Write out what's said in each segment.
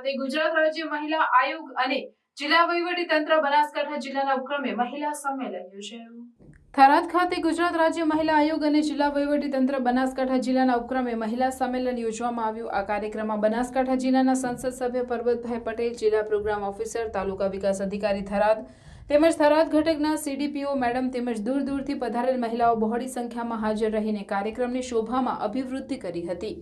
ખાતે ગુજરાત રાજ્ય મહિલા આયોગ અને જિલ્લા વહીવટી તંત્ર બનાસકાંઠા જિલ્લાના ઉપક્રમે મહિલા સંમેલન યોજાયું. થરાદ ખાતે ગુજરાત રાજ્ય મહિલા આયોગ અને જિલ્લા વહીવટી તંત્ર બનાસકાંઠા જિલ્લાના ઉપક્રમે મહિલા સંમેલન યોજવામાં આવ્યું. આ કાર્યક્રમમાં બનાસકાંઠા જિલ્લાના સંસદ સભ્ય પરબતભાઈ પટેલ, જિલ્લા પ્રોગ્રામ ઓફિસર, તાલુકા વિકાસ અધિકારી થરાદ, તેમજ થરાદ ઘટકના સીડીપીઓ મેડમ તેમજ દૂર દૂરથી પધારેલ મહિલાઓ બહોળી સંખ્યામાં હાજર રહીને કાર્યક્રમની શોભામાં અભિવૃદ્ધિ કરી હતી.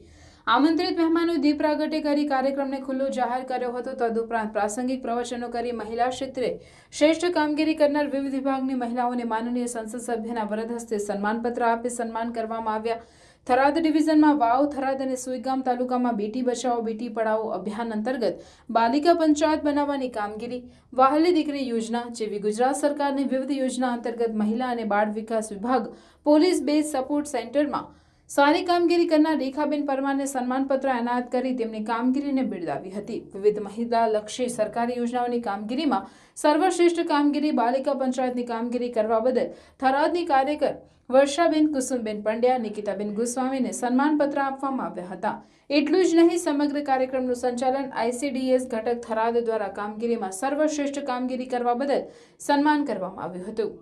આમંત્રિત મહેમાનો દીપ પ્રાગટ્ય કરી કાર્યક્રમને ખુલ્લો જાહેર કર્યો હતો. તદુપરાંત પ્રાસંગિક પ્રવચનો કરી મહિલા ક્ષેત્રે શ્રેષ્ઠ કામગીરી કરનાર વિવિધ વિભાગની મહિલાઓને માનનીય સંસદ સભ્યના વરદ હસ્તે સન્માનપત્ર આપી સન્માન કરવામાં આવ્યા. થરાદ ડિવિઝનમાં વાવ, થરાદ અને સુઈગામ તાલુકામાં બેટી બચાવો, બેટી પઢાઓ અભિયાન અંતર્ગત બાલિકા પંચાયત બનાવવાની કામગીરી, વાહલી દીકરી યોજના જેવી ગુજરાત સરકારની વિવિધ યોજના અંતર્ગત મહિલા અને બાળ વિકાસ વિભાગ પોલીસ બેઝ સપોર્ટ સેન્ટરમાં સારી કામગીરી કરનાર રેખાબેન પરમારને સન્માનપત્ર એનાયત કરી તેમની કામગીરીને બિરદાવી હતી. વિવિધ મહિલા લક્ષી સરકારી યોજનાઓની કામગીરીમાં સર્વશ્રેષ્ઠ કામગીરી, બાલિકા પંચાયતની કામગીરી કરવા બદલ થરાદની કાર્યકર વર્ષાબેન કુસુમબેન પંડ્યા, નિકિતાબેન ગોસ્વામીને સન્માનપત્ર આપવામાં આવ્યા હતા. એટલું જ નહીં, સમગ્ર કાર્યક્રમનું સંચાલન આઈસીડીએસ ઘટક થરાદ દ્વારા કામગીરીમાં સર્વશ્રેષ્ઠ કામગીરી કરવા બદલ સન્માન કરવામાં આવ્યું હતું.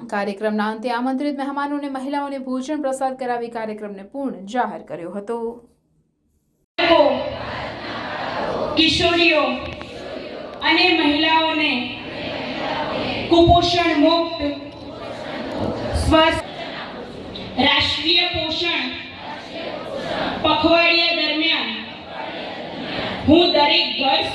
કાર્યક્રમના અંતે આમંત્રિત મહેમાનોને મહિલાઓને ભોજન પ્રસાદ કરાવી કાર્યક્રમને પૂર્ણ જાહેર કર્યો હતો. કિશોરીઓ અને મહિલાઓને કુપોષણ મુક્ત સ્વસ્થ રાષ્ટ્રીય પોષણ પખવાડિયા દરમિયાન હું દરેક ઘર